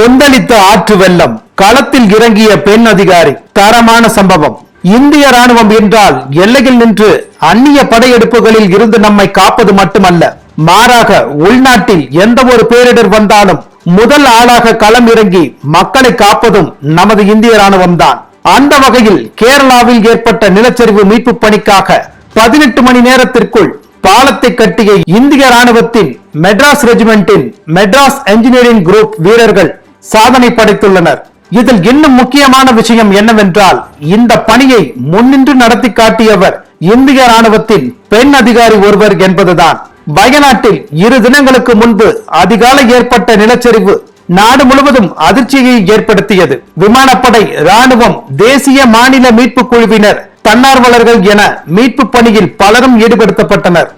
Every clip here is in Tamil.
கொந்தளித்த ஆற்று வெள்ளம் களத்தில் இறங்கிய பெண் அதிகாரி. தரமான சம்பவம். இந்திய ராணுவம் என்றால் எல்லையில் நின்று அந்நிய படையெடுப்புகளில் இருந்து நம்மை காப்பது மட்டுமல்ல. மாறாக உள்நாட்டில் எந்த ஒரு பேரிடர் வந்தாலும் முதல் ஆளாக களம் இறங்கி மக்களை காப்பதும் நமது இந்திய ராணுவம் தான் அந்த வகையில் கேரளாவில் ஏற்பட்ட நிலச்சரிவு மீட்பு பணிக்காக பதினெட்டு மணி நேரத்திற்குள் பாலத்தை கட்டிய இந்திய ராணுவத்தின் மெட்ராஸ் ரெஜிமெண்டின் மெட்ராஸ் என்ஜினியரிங் குரூப் வீரர்கள் சாதனை படைத்துள்ளனர். இதில் இன்னும் முக்கியமான விஷயம் என்னவென்றால் இந்த பணியை முன்னின்று நடத்தி காட்டியவர் இந்திய ராணுவத்தின் பெண் அதிகாரி ஒருவர் என்பதுதான். வயநாட்டில் இரு தினங்களுக்கு முன்பு அதிகாலை ஏற்பட்ட நிலச்சரிவு நாடு முழுவதும் அதிர்ச்சியை ஏற்படுத்தியது. விமானப்படை ராணுவம் தேசிய மாநில மீட்பு குழுவினர் தன்னார்வலர்கள் என மீட்பு பணியில் பலரும் ஈடுபடுத்தப்பட்டனர்.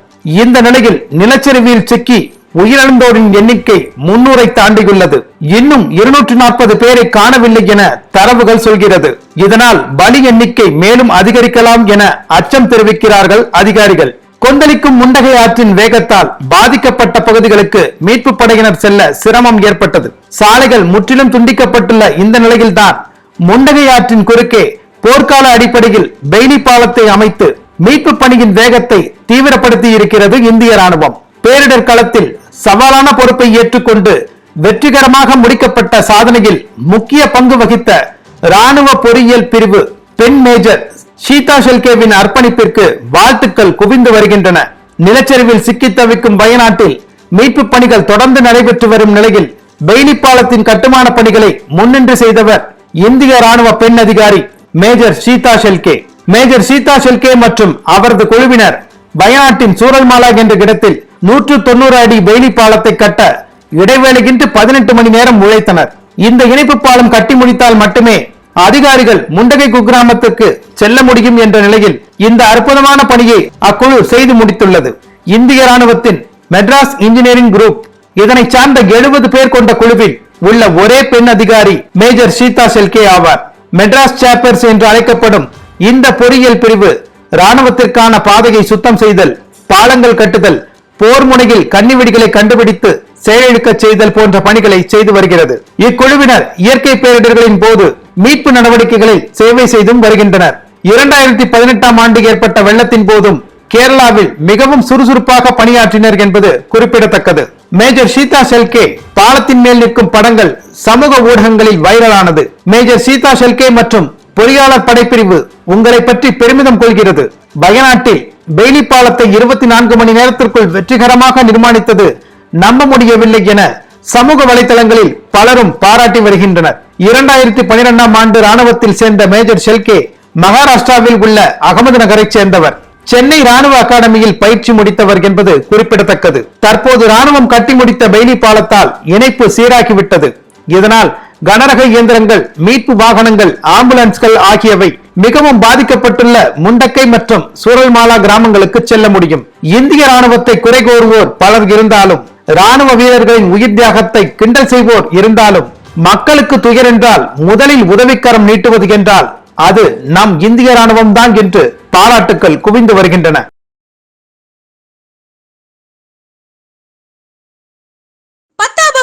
இந்த நிலையில் நிலச்சரிவில் சிக்கி உயிரிழந்தோரின் எண்ணிக்கை முன்னூரை தாண்டியுள்ளது. இன்னும் இருநூற்றி நாற்பது பேரை காணவில்லை என தரவுகள் சொல்கிறது. இதனால் பலி எண்ணிக்கை மேலும் அதிகரிக்கலாம் என அச்சம் தெரிவிக்கிறார்கள் அதிகாரிகள். கொந்தளிக்கும் முண்டகை ஆற்றின் வேகத்தால் பாதிக்கப்பட்ட பகுதிகளுக்கு மீட்பு படையினர் செல்ல சிரமம் ஏற்பட்டது. சாலைகள் முற்றிலும் துண்டிக்கப்பட்டுள்ள இந்த நிலையில்தான் முண்டகை ஆற்றின் குறுக்கே போர்க்கால அடிப்படையில் பெய்லி பாலத்தை அமைத்து மீட்பு பணியின் வேகத்தை தீவிரப்படுத்தி இருக்கிறது இந்திய ராணுவம் பேரிடர் களத்தில் சவாலான பொறுப்பை ஏற்றுக்கொண்டு வெற்றிகரமாக முடிக்கப்பட்ட சாதனையில் முக்கிய பங்கு வகித்த ராணுவ பொறியியல் பிரிவு பெண் மேஜர் ஷீதா ஷெல்கேவின் அர்ப்பணிப்பிற்கு வாழ்த்துக்கள் குவிந்து வருகின்றன. நிலச்சரிவில் சிக்கி தவிக்கும் வயநாட்டில் மீட்பு பணிகள் தொடர்ந்து நடைபெற்று வரும் நிலையில் பெய்லி பாலத்தின் கட்டுமான பணிகளை முன்னின்று செய்தவர் இந்திய ராணுவ பெண் அதிகாரி மேஜர் சீதா ஷெல்கே. மேஜர் சீதா ஷெல்கே மற்றும் அவரது குழுவினர் வயநாட்டின் சூரல்மாலாக் என்ற இடத்தில் நூற்று தொண்ணூறு அடி பெய்லி பாலத்தை கட்ட இடைவேளையின்றி பதினெட்டு மணி நேரம் உழைத்தனர். இந்த இணைப்பு பாலம் கட்டி முடித்தால் மட்டுமே அதிகாரிகள் முண்டகை குக்கிராமத்துக்கு செல்ல முடியும் என்ற நிலையில் இந்த அற்புதமான பணியை அக்குழு செய்து முடித்துள்ளது. இந்திய ராணுவத்தின் மெட்ராஸ் இன்ஜினியரிங் குரூப் இதனை சார்ந்த எழுபது பேர் கொண்ட குழுவில் உள்ள ஒரே பெண் அதிகாரி மேஜர் சீதா செல்கே ஆவார். மெட்ராஸ் சாப்பர்ஸ் என்று அழைக்கப்படும் இந்த பொறியியல் பிரிவு ராணுவத்திற்கான பாதையை சுத்தம் செய்தல் பாலங்கள் கட்டுதல் போர் முனையில் கன்னிவெடிகளை கண்டுபிடித்து செயலிழக்க செய்தல் போன்ற பணிகளை செய்து வருகிறது. இக்குழுவினர் இயற்கை பேரிடர்களின் போது மீட்பு நடவடிக்கைகளில் சேவை செய்தும் வருகின்றனர். இரண்டாயிரத்தி பதினெட்டாம் ஆண்டு ஏற்பட்ட வெள்ளத்தின் போதும் கேரளாவில் மிகவும் சுறுசுறுப்பாக பணியாற்றினர் என்பது குறிப்பிடத்தக்கது. மேஜர் சீதா ஷெல்கே பாலத்தின் மேல் நிற்கும் படங்கள் சமூக ஊடகங்களில் வைரலானது. மேஜர் சீதா ஷெல்கே மற்றும் பொறியாளர் படைப்பிரிவு உங்களை பற்றி பெருமிதம் கொள்கிறது. வயநாட்டில் பெய்லி பாலத்தை இருபத்தி நான்கு மணி நேரத்திற்குள் வெற்றிகரமாக நிர்மாணித்தது நம்ப முடியவில்லை என சமூக வலைதளங்களில் பலரும் பாராட்டி வருகின்றனர். இரண்டாயிரத்தி பனிரெண்டாம் ஆண்டு ராணுவத்தில் சேர்ந்த மேஜர் ஷெல்கே மகாராஷ்டிராவில் உள்ள அகமது நகரைச் சேர்ந்தவர். சென்னை ராணுவ அகாடமியில் பயிற்சி முடித்தவர் என்பது குறிப்பிடத்தக்கது. தற்போது ராணுவம் கட்டி முடித்த பெய்லி பாலத்தால் இணைப்பு சீராகிவிட்டது. இதனால் கனரக இயந்திரங்கள் மீட்பு வாகனங்கள் ஆம்புலன்ஸ்கள் ஆகியவை மிகவும் பாதிக்கப்பட்டுள்ள முண்டக்கை மற்றும் சூரல்மாலா கிராமங்களுக்கு செல்ல முடியும். இந்திய ராணுவத்தை குறை கூறுவோர் பலர் இருந்தாலும் ராணுவ வீரர்களின் உயிர் தியாகத்தை கிண்டல் செய்வோர் இருந்தாலும் மக்களுக்கு துயர் என்றால் முதலில் உதவிக்கரம் நீட்டுவது என்றால் அது நம் இந்திய ராணுவம் தான் என்று பாராட்டுக்கள் குவிந்து வருகின்றன.